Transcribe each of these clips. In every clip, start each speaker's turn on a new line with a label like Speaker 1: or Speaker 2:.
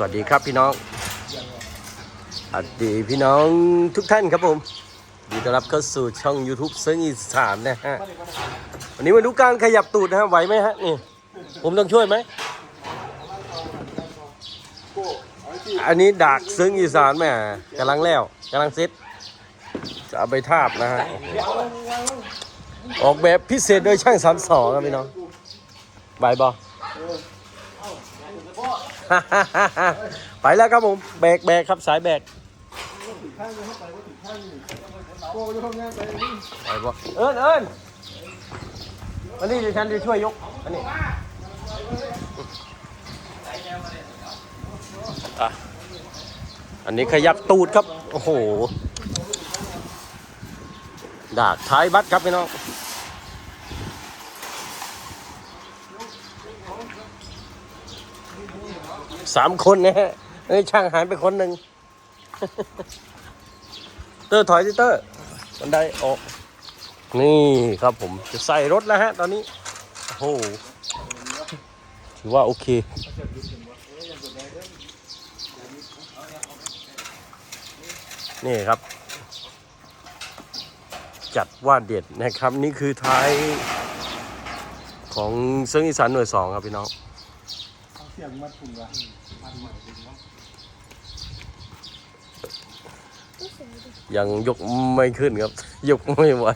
Speaker 1: สวัสดีครับพี่น้องสวัสดีพี่น้องทุกท่านครับผมยินดีต้อนรับเข้าสู่ช่อง YouTube เซิงอีสานนะฮะ วันนี้มาดูการขยับตูดนะฮะ ไหวไหมฮะ นี่ ผมต้องช่วยไหม อันนี้ดากซึ้งอีสานแม่กำลังแล้วกำลังเซ็ตจะเอาไปทาบนะฮะ ออกแบบพิเศษโดยช่างสามสองครับพี่น้องบายบอ ไปแล้วครับผมแบกแบกครับสายแบกไปบอเอิญเอิญอันนี้เดี๋ยวฉันจะช่วยยกอันนี้อันนี้ขยับตูดครับ โอ้โหดากท้ายบัตรครับพี่น้อง สามคนนะฮะนี่ช่างหายไปคนหนึ่งเตอร์ถอยสิเตอร์บันไดออก นี่ครับผมจะใส่รถแล้วฮะ ตอนนี้ โอ้โหถือว่าโอเค นี่ครับ จัดว่าเด็ดนะครับ นี่คือท้ายของเซิงอีสานหน่วยสองครับพี่น้อง
Speaker 2: เสียงมัดถุงละ
Speaker 1: ยังยกไม่ขึ้นครับ ยกไม่ไหว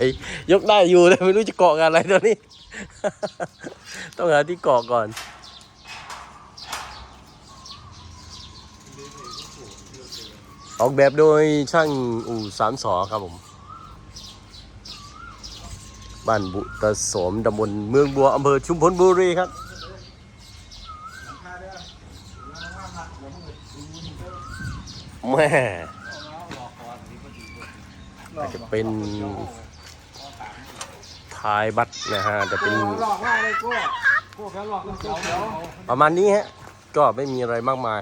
Speaker 1: ยกได้อยู่แต่ไม่รู้จะเกาะกับอะไรตอนนี้ ต้องหาที่เกาะก่อน ออกแบบโดยช่างอู่สามสอครับผม บ้านบุตรสมตำบลเมืองบัวอำเภอชุมพลบุรีครับ แม่อาจจะเป็นท้ายบัตรนะฮะจะเป็นประมาณนี้ฮะ ก็ไม่มีอะไรมากมาย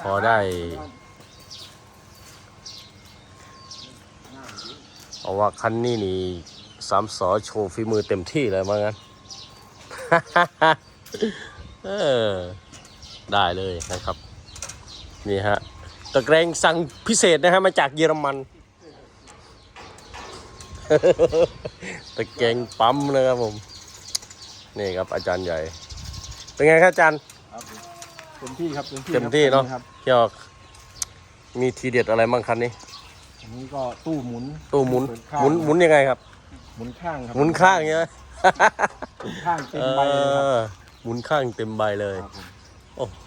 Speaker 1: พอได้เพราะว่าคันนี้นี่สามสอโชว์ฝีมือเต็มที่เลยมางั้นเออได้เลยนะครับ นี่ฮะตะแกรงสั่งพิเศษนะฮะมาจากเยอรมัน ตะแกรงปั๊มนะครับผม นี่ครับอาจารย์ใหญ่ เป็นไงครับอาจารย์
Speaker 2: เต็มที่ครับเต็มที่
Speaker 1: เต็มที่เนาะ
Speaker 2: ครับ
Speaker 1: เกี่ยวกับมีทีเด็ดอะไรบ้างคันนี้
Speaker 2: อันนี้ก็ตู้หมุน
Speaker 1: ตู้หมุน
Speaker 2: เปิดข้าง
Speaker 1: หมุนหมุนยังไงครับ
Speaker 2: หมุนข้างครับ
Speaker 1: หมุนข้างใช่ไหม
Speaker 2: หมุนข้างเต็
Speaker 1: เอ
Speaker 2: มใบเลยครับ
Speaker 1: อหมุนข้างเต็มใบเลย
Speaker 2: ครับผม
Speaker 1: โอ้โห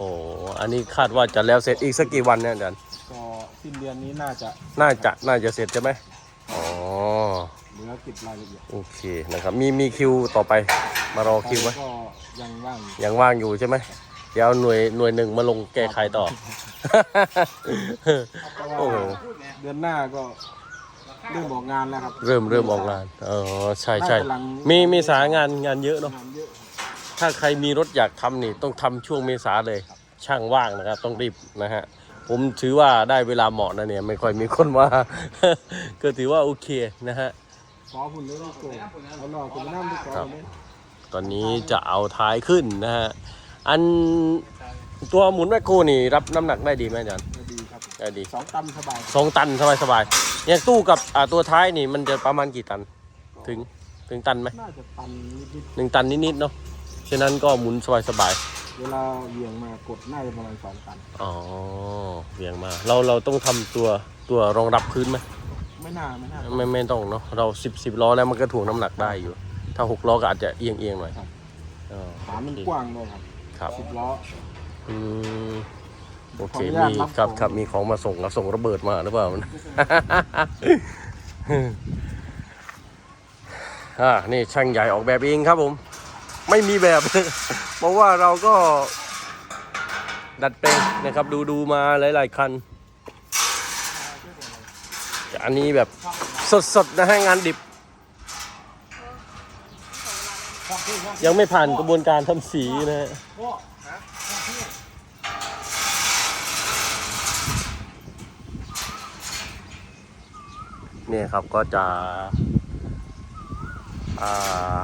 Speaker 1: อันนี้คาดว่าจะแล้วเสร็จอีกสักกี่วันเนี่ยอาจารย์
Speaker 2: ก็สิ้นเดือนนี้น่าจะ
Speaker 1: น่าจะน่าจะเสร็จใช่ไหมอ๋อ
Speaker 2: เหลือเก็บรายละเอียด
Speaker 1: โอเคนะครับมีมีคิวต่อไปมารอคิวไหม
Speaker 2: ก็ยังว่างอยู่
Speaker 1: ยังว่างอยู่ใช่ไหมเดี๋ยวเอาหน่วยหน่วยหนึ่งมาลงแก้ไขต่อ
Speaker 2: เพราะ
Speaker 1: โอ้โห
Speaker 2: ว่าเดือนหน้าก็เริ่มออกงานแล้วครับ
Speaker 1: เริ่มเริ่มออกงานอ๋อใช่ใช่
Speaker 2: น่าจะหลัง
Speaker 1: มีมีสางานงานเยอะเนาะ
Speaker 2: งานเยอะ
Speaker 1: ถ้าใครมีรถอยากทำนี่ต้องทำช่วงเมษาเลย ช่างว่างนะครับ ต้องรีบนะฮะ ผมถือว่าได้เวลาเหมาะนะเนี่ย ไม่ค่อยมีคนว่าก็ถือว่าโอเคนะฮะ
Speaker 2: ขอหุ่นเลยว่าโกเอาหลอกคุณน้ำไปก่อนเลย
Speaker 1: ตอนนี้จะเอาท้ายขึ้นนะฮะ อันตัวหมุนแมคโครนี่รับน้ำหนักได้ดีไหมอาจารย์
Speaker 2: ดีครับ
Speaker 1: ได้ดี
Speaker 2: สองตันสบาย
Speaker 1: สองตันสบายสบายอย่างตู้กับอ่าตัวท้ายนี่มันจะประมาณกี่ตัน ถึงถึงตันไหม
Speaker 2: น่าจะตันนิด
Speaker 1: หนึ่งตันนิดๆเนาะ ฉะนั้นก็หมุนสบายสบาย
Speaker 2: ๆเวลาเหวี่ยงมากดน่าจะประมาณสองตัน
Speaker 1: ๆอ๋อเวียงมา เราเราต้องทำตัวตัวรองรับพื้นไหม
Speaker 2: ไม่น่าไม่น่า
Speaker 1: ไม่ไม่ต้องเนาะเราสิบสิบล้อแล้วมันก็ถ่วงน้ำหนักได้อยู่ ถ้าหกล้อก็อาจจะเอียงเอียงๆหน่อย
Speaker 2: ครับ
Speaker 1: อ๋อ
Speaker 2: ขามันกว้างเลยครับ
Speaker 1: ครับ
Speaker 2: สิบล้อ
Speaker 1: อืมโอเค
Speaker 2: ขออนุญาต
Speaker 1: มี
Speaker 2: รับ
Speaker 1: ครับ
Speaker 2: ของ
Speaker 1: ครับมีของมาส่งครับส่งระเบิดมาหรือเปล่า อ่านี่ช่างใหญ่ออกแบบเองครับผม ไม่มีแบบ เพราะว่าเราก็ ดัดแปลงนะครับ ดูดูมาหลาย ๆ คัน อันนี้แบบสด ๆ นะฮะงานดิบ ยังไม่ผ่านกระบวนการทำสีนะฮะเนี่ยครับก็จะ อ่า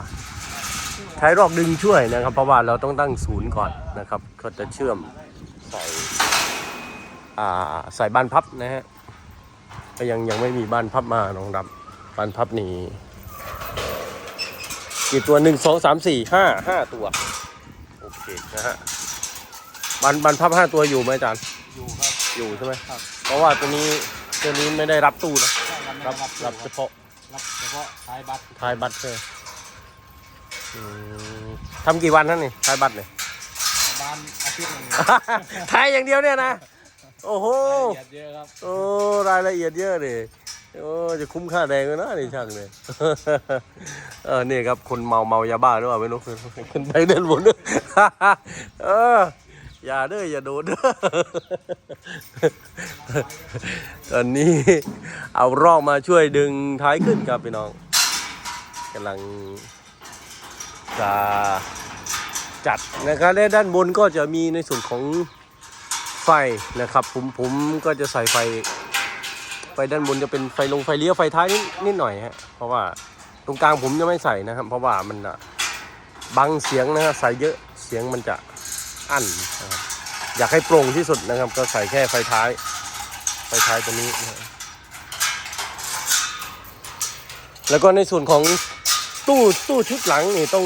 Speaker 1: ใช้รอกดึงช่วยนะครับ เพราะว่าเราต้องตั้งศูนย์ก่อนนะครับก็จะเชื่อมใส่อ่าใส่บานพับนะฮะก็ยังยังไม่มีบานพับมาน้องดำบานพับนี่กี่ตัวหนึ่งสองสามสี่ห้าห้าตัว โอเคนะฮะบานบานพับห้าตัวอยู่ไหมอาจารย์
Speaker 2: อยู่ครับ
Speaker 1: อยู่ใช่ไหม
Speaker 2: ครับ
Speaker 1: เพราะว่าตัวนี้ตัวนี้ไม่ได้รับตู้นะ
Speaker 2: ใช่ครับ
Speaker 1: รับ
Speaker 2: รับ
Speaker 1: รับเฉพาะ
Speaker 2: รับเฉพาะท้ายบัตร
Speaker 1: ทายบัตรเลย อืมทำกี่วันนั่นนี่ทายบัตรเนี่ย
Speaker 2: บ้านอาทิตย์หนึง
Speaker 1: ทายอย่างเดียวเนี่ยนะ โอ้โห
Speaker 2: ละเอียดเยอะครับ
Speaker 1: โอ้รายละเอียดเยอะเลยโอ้จะคุ้มค่าแดงเลยนะนี่ช่างเนี่ยเออนี่ครับคนเมาเมายาบ้าหรือเปล่าไม่รู้ขึ้นไปเดินบนด้วยเอออย่าเด้ออย่าโดนเด้อตอนนี้เอารอกมาช่วยดึงท้ายขึ้นครับพี่น้องกำลัง จะจัดนะครับและด้านบนก็จะมีในส่วนของไฟนะครับ ผมผมก็จะใส่ไฟไฟด้านบนจะเป็นไฟลงไฟเลี้ยวไฟท้ายนิดนิดหน่อยฮะเพราะว่าตรงกลางผมจะไม่ใส่นะครับ เพราะว่ามันบังเสียงนะฮะใส่เยอะเสียงมันจะอั้นนะครับอยากให้โปร่งที่สุดนะครับ ก็ใส่แค่ไฟท้าย ไฟท้ายตัวนี้นะแล้วก็ในส่วนของ ตู้ตู้ชุดหลังนี่ต้อง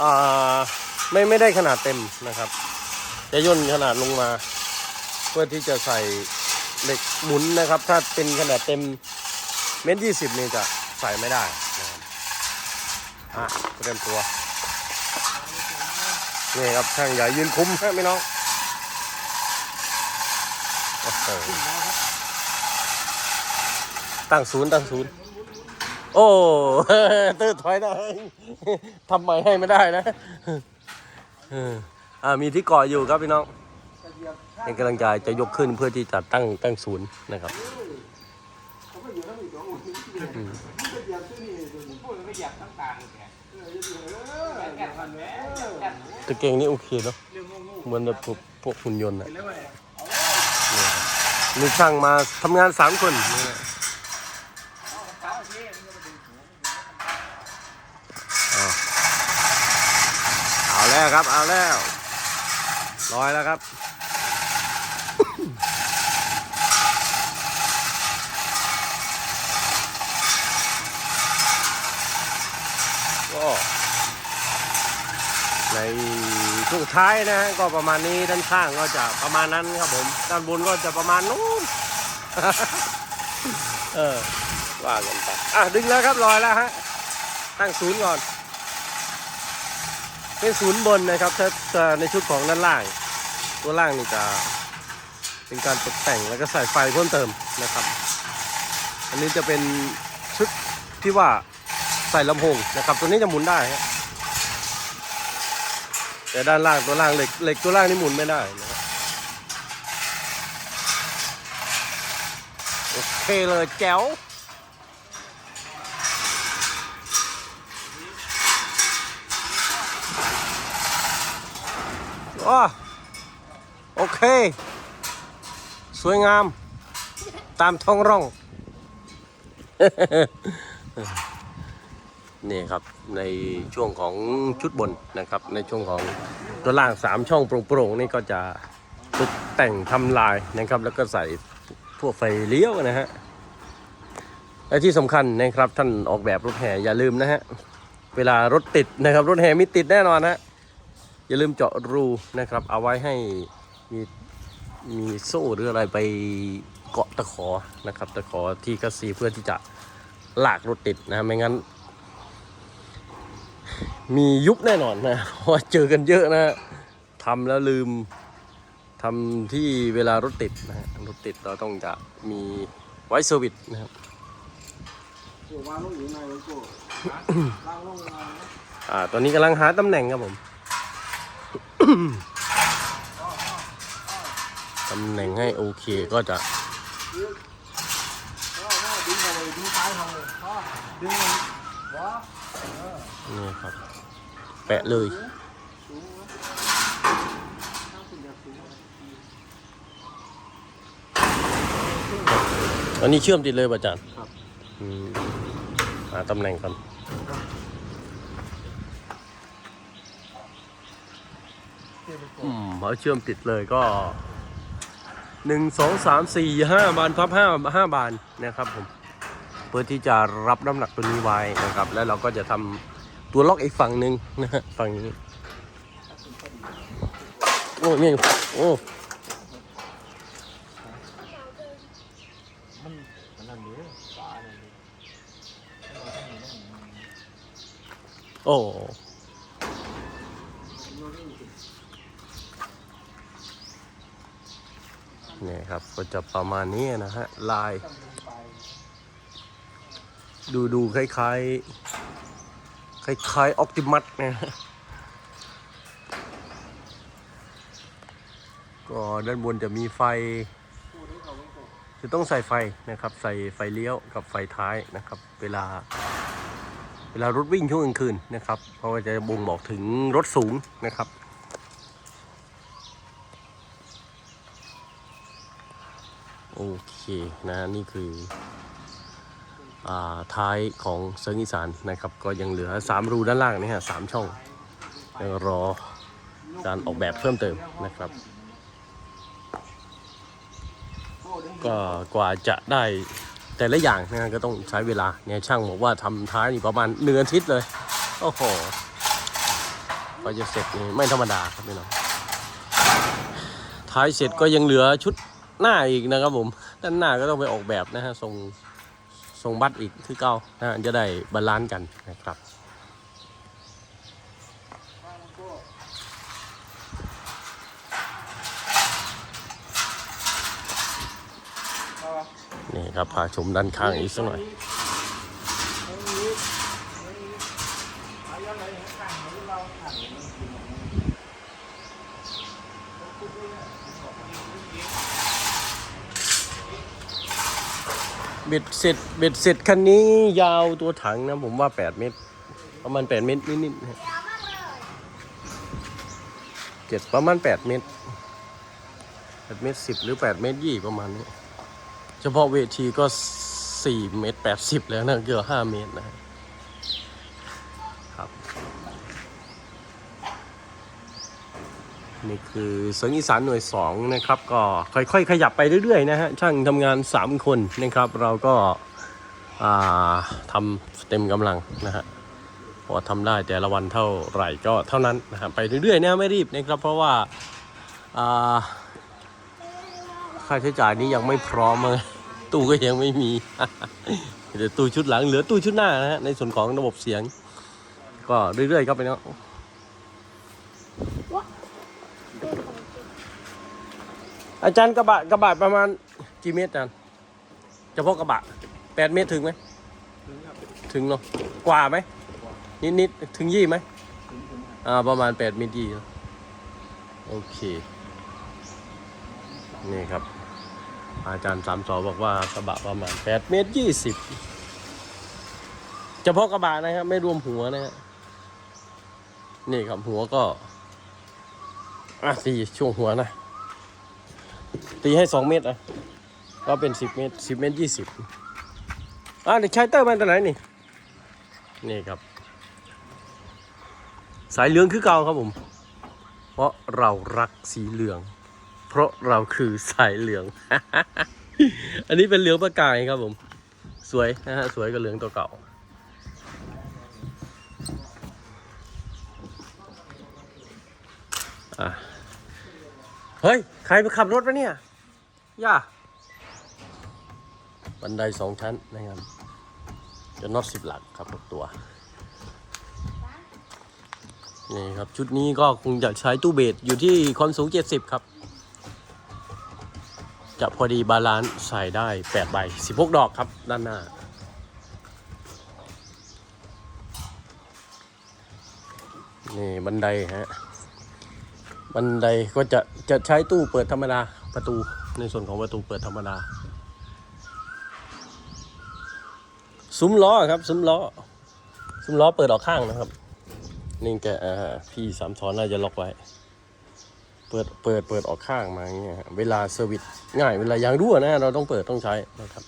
Speaker 1: อ่าไม่ไม่ได้ขนาดเต็มนะครับ จะย่นขนาดลงมา เพื่อที่จะใส่เหล็กหมุนนะครับ ถ้าเป็นขนาดเต็มเมตรยี่สิบนี่จะใส่ไม่ได้นะครับอะเตรียมตัวนี่ครับช่างใหญ่ยืนคุ้มฮะพี่น้องตั้งศูนย์ตั้งศูนย์ โอ้ตื้อถอยได้ทำใหม่ให้ไม่ได้นะอ่ามีที่เกาะอยู่ครับพี่น้องเป็นกำลังใจจะยกขึ้นเพื่อที่จะตั้งตั้งศูนย์นะครับ
Speaker 2: ตะ
Speaker 1: เกียงนี่โอเคเนาะเหมือนแบบพวกหุ่นยนต์อะมีช่างมาทำงานสามคนนี่แหละอ่าเอา แล้วครับ เอาแล้วลอยแล้วครับก็ในช่วงท้ายนะฮะก็ประมาณนี้ด้านข้างก็จะประมาณนั้นครับผมด้านบนก็จะประมาณนู้นเออว่ากันไปอะดึงแล้วครับลอยแล้วฮะตั้งศูนย์ก่อน เป็นศูนย์บนนะครับถ้าในชุดของด้านล่าง ตัวล่างนี่จะเป็นการตกแต่งแล้วก็ใส่ไฟเพิ่มเติมนะครับ อันนี้จะเป็นชุดที่ว่าใส่ลำโพงนะครับ ตัวนี้จะหมุนได้แต่ด้านล่างตัวล่างเหล็กเหล็กตัวล่างนี่หมุนไม่ได้นะครับโอเคเลยแจ๋ว โอเค สวยงาม ตามท้องร่อง นี่ครับในช่วงของชุดบนนะครับ ในช่วงของตัวล่างสามช่องโปร่งๆนี่ก็จะตกแต่งทำลายนะครับ แล้วก็ใส่พวกไฟเลี้ยวนะฮะและที่สำคัญนะครับท่านออกแบบรถแห่อย่าลืมนะฮะเวลารถติดนะครับรถแห่มีติดแน่นอนฮะ อย่าลืมเจาะรูนะครับ เอาไว้ให้มีมีโซ่หรืออะไรไปเกาะตะขอนะครับ ตะขอที่คัสซีเพื่อที่จะลากรถติดนะไม่งั้น มียุบแน่นอนนะเพราะว่าเจอกันเยอะนะทำแล้วลืมทำที่เวลารถติดนะฮะรถติดเราต้องจะมีไว้เซอร์วิสนะครับ
Speaker 2: ตัววางลงอยู่ในรถกูวางลงมา
Speaker 1: อ่าตอนนี้กำลังหาตำแหน่งครับผม ตำแหน่งให้โอเคก็จะ
Speaker 2: ดึงเข้าไปดึงซ้ายเข้าไปดึงมันวะ
Speaker 1: นี่ครับ แปะเลยอันนี้เชื่อมติดเลยป่ะอาจารย์
Speaker 2: ครับ
Speaker 1: อืมหาตำแหน่งก่อน อืมพอเชื่อมติดเลยก็หนึ่งสองสามสี่ห้าบานพับห้าห้าบานนะครับผมเพื่อที่จะรับน้ำหนักตัวนี้ไว้นะครับ แล้วเราก็จะทำตัวล็อกอีกฝั่งหนึ่งนะฮะฝั่งนี้โอ้นี่โอ้โอ้ เนี่ยครับก็จะประมาณนี้นะฮะลาย ดูดูคล้ายๆคล้ายๆออ t ติมัสนะฮะก็ด้านบนจะมีไฟ จะต้องใส่ไฟนะครับ ใส่ไฟเลี้ยวกับไฟท้ายนะครับ เวลา เวลารถวิ่งช่วงกลางคืนนะครับ เพราะว่าจะบ่งบอกถึงรถสูงนะครับ อเคนะนี่คืออ่าท้ายของเซิร์งอีสานนะครับ ก็ยังเหลือ 3 รูด้านล่างนี่ฮะสามช่องยังรอการออกแบบเพิ่มเติมนะครับ ก็กว่าจะได้แต่ละอย่างนะก็ต้องใช้เวลาเนี่ยช่างบอกว่าทำท้ายนี่ประมาณเนือนอาทิตย์เลย โอ้โหก็จะเสร็จนี่ไม่ธรรมดาครับพี่น้องท้ายเสร็จก็ยังเหลือชุด หน้าอีกนะครับผม ด้านหน้าก็ต้องไปออกแบบนะฮะทรงทรงบัตรอีกคือเก้านะฮะจะได้บาลานซ์กันนะครับนี่ครับพาชมด้านข้างอีกสักหน่อย เบ็ดเสร็จเบ็ดเสร็จคันนี้ยาวตัวถังนะผมว่า 8 เมตร ประมาณ 8 เมตรนิดๆนะเจ็ดประมาณ 8 เมตร8เมตร10 หรือ 8 เมตรยี่ประมาณนี้ เฉพาะเวทีก็ 4 เมตร 80 แล้วนะ เกือบ5เมตรนะครับ นี่คือเสียงอีสานหน่วย2นะครับก็ค่อยๆ ขยับไปเรื่อยๆนะฮะช่างทำงาน 3 คนนะครับ เราก็ทำเต็มกำลังนะฮะพอทำได้แต่ละวันเท่าไหร่ก็เท่านั้นนะฮะไปเรื่อยๆนะไม่รีบนะครับ เพราะว่าอ่าค่าใช้จ่ายนี้ยังไม่พร้อมเลยตู้ก็ยังไม่มีเดี๋ยวตู้ชุดหลังเหลือตู้ชุดหน้านะฮะในส่วนของระบบเสียง ก็เรื่อยๆครับไปเนาะ อาจารย์กระบะกระบะประมาณกี่เมตรอาจารย์เฉพาะกระบะแปดเมตรถึงไหมถึงเนาะกว่าไหมนิดนิดๆถึงยี่ไหมอ่าประมาณแปดเมตรยี่เนอะโอเค นี่ครับ อาจารย์สามสอบอกว่ากระบะประมาณแปดเมตรยี่สิบเฉพาะกระบะนะครับ ไม่รวมหัวนะฮะนี่ครับหัวก็อะตีช่วงหัวนะ ตีให้สองเมตรอะก็เป็นสิบเมตรสิบเมตรยี่สิบอะเด็กชายเตอร์มาจากไหนนี่ นี่ครับ สายเหลืองคือเก่าครับผม เพราะเรารักสีเหลือง เพราะเราคือสายเหลือง อันนี้เป็นเหลืองประกายครับผม สวยนะฮะสวยกับเหลืองตัวเก่าอะ เฮ้ย ใครไปขับรถวะเนี่ย ย่า บันไดสองชั้นนะครับ จะน็อตสิบหลักครับทุกตัว นี่ครับ ชุดนี้ก็คงจะใช้ตู้เบสอยู่ที่ความสูง70ครับ จะพอดีบาลานซ์ใส่ได้8ใบ16ดอกครับ ด้านหน้านี่บันไดฮะ บันไดก็จะจะใช้ตู้เปิดธรรมดาประตูในส่วนของประตูเปิดธรรมดาซุ้มล้อครับซุ้มล้อซุ้มล้อเปิดออกข้างนะครับนี่แกพี่สามช้อนน่าจะล็อกไว้ เปิดเปิดเปิดออกข้างมาอย่างเงี้ยเวลาเซอร์วิสง่ายเวลายางรั่วนะเราต้องเปิดต้องใช้นะครับ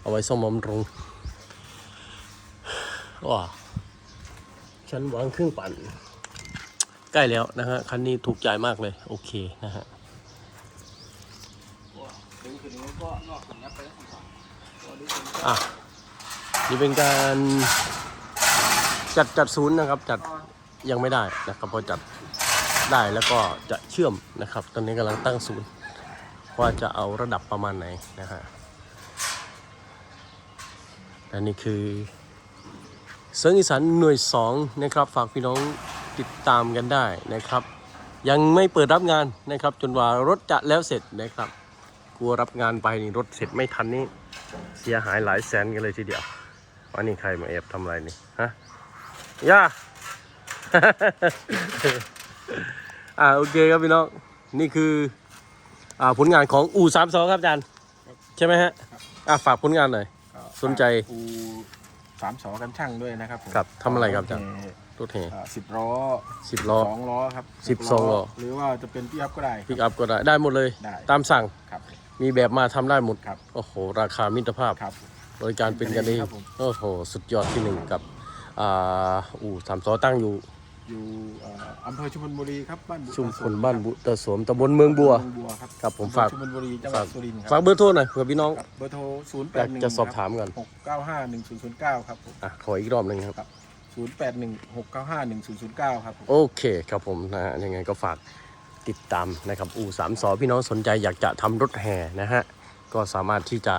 Speaker 1: เอาไว้ซ่อมบำรุงว้าชั้นวางเครื่องปั่น ใกล้แล้วนะฮะคันนี้ถูกใจมากเลย โอเคนะฮะอะนี่เป็นการจัดจัดศูนย์นะครับ จัดยังไม่ได้นะครับพอจัดได้แล้วก็จะเชื่อมนะครับ ตอนนี้กำลังตั้งศูนย์ว่าจะเอาระดับประมาณไหนนะฮะและนี่คือเสียงอีสานหน่วยสองนะครับ ฝากพี่น้อง ติดตามกันได้นะครับ ยังไม่เปิดรับงานนะครับ จนว่ารถจะแล้วเสร็จนะครับ กลัวรับงานไปนี่รถเสร็จไม่ทันนี่เสียหายหลายแสนกันเลยทีเดียวว่านี่ใครมาแอบทำอะไรนี่ฮะย่า อ่าโอเคครับพี่น้องนี่คืออ่าผลงานของอู่สามสองครับอาจารย์ใช่ไหมฮะอ่าฝากผลงานหน่อย สนใจ
Speaker 2: อู สามสอกันช่างด้วยนะครับผม
Speaker 1: ครับทำอะไรครับอาจารย์ รถแห่
Speaker 2: สิบล้อ
Speaker 1: สิบล้อ
Speaker 2: สองล้อครับ
Speaker 1: สิบสองล้อ
Speaker 2: หรือว่าจะเป็นพี่อัพก็ได้
Speaker 1: พิกอัพก็ได้ ได้หมดเลย
Speaker 2: ได้
Speaker 1: ตามสั่ง
Speaker 2: ครับ
Speaker 1: มีแบบมาทำได้หมด
Speaker 2: ครับ
Speaker 1: โอ้โห ราคามิตรภาพ
Speaker 2: ครับ
Speaker 1: บริการเป็นกันเอง
Speaker 2: ครับผม
Speaker 1: โอ้โห สุดยอดที่หนึ่งกับ อ่า อู่สามสอตั้งอยู่
Speaker 2: อยู่เอ่ออำเภอชุมพลบุรีครับบ้านบุ
Speaker 1: ชุมพลบ้านบุตรสวมตำบลเมืองบัว
Speaker 2: เมืองบัวครับ
Speaker 1: ครับผม
Speaker 2: อำเภอ
Speaker 1: ฝาก
Speaker 2: ชุมพลบุรีจังหวัดสุรินทร์ค
Speaker 1: ฝา
Speaker 2: รั
Speaker 1: กเบอร์โทรหน่อยเผื่อพี่น้อง
Speaker 2: ครับเบอร์โทรศูนย์แป
Speaker 1: อยา
Speaker 2: ด
Speaker 1: ก
Speaker 2: หนึ่ง
Speaker 1: จะสอบถามกัน
Speaker 2: หกเก้าห้าหนึ่งศูนย์ศูนย์เก้าครับผม
Speaker 1: อะขออีกรอบหนึ่งครับ
Speaker 2: ครับศูนย์แปดหนึ่งหกเก้าห้าหนึ่งศูนย์ศูนย์เก้าครับผม
Speaker 1: โอเคครับผมนะฮะยังไงก็ฝากติดตามนะครับอู่สามสอพี่น้องสนใจอยากจะทำรถแห่นะฮะก็สามารถที่จะ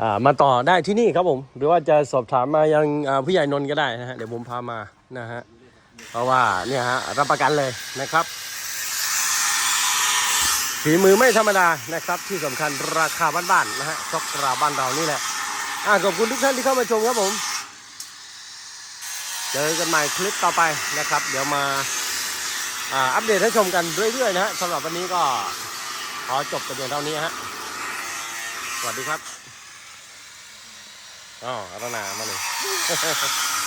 Speaker 1: อ่ามาต่อได้ที่นี่ครับผม หรือว่าจะสอบถามมายังอ่าผู้ใหญ่นนท์ก็ได้นะฮะเดี๋ยวผมพามานะฮะ เพราะว่าเนี่ยฮะรับประกันเลยนะครับฝีมือไม่ธรรมดานะครับ ที่สำคัญราคาบ้านๆนะฮะช็อกกราบ้านเรานี่แหละอะขอบคุณทุกท่านที่เข้ามาชมครับผม เจอกันใหม่คลิปต่อไปนะครับ เดี๋ยวมาอ่าอัปเดตให้ชมกันเรื่อยๆนะฮะสำหรับวันนี้ก็ขอจบกันเพียงเท่านี้ฮะสวัสดีครับอ๋อรัตนามาหนึ่ง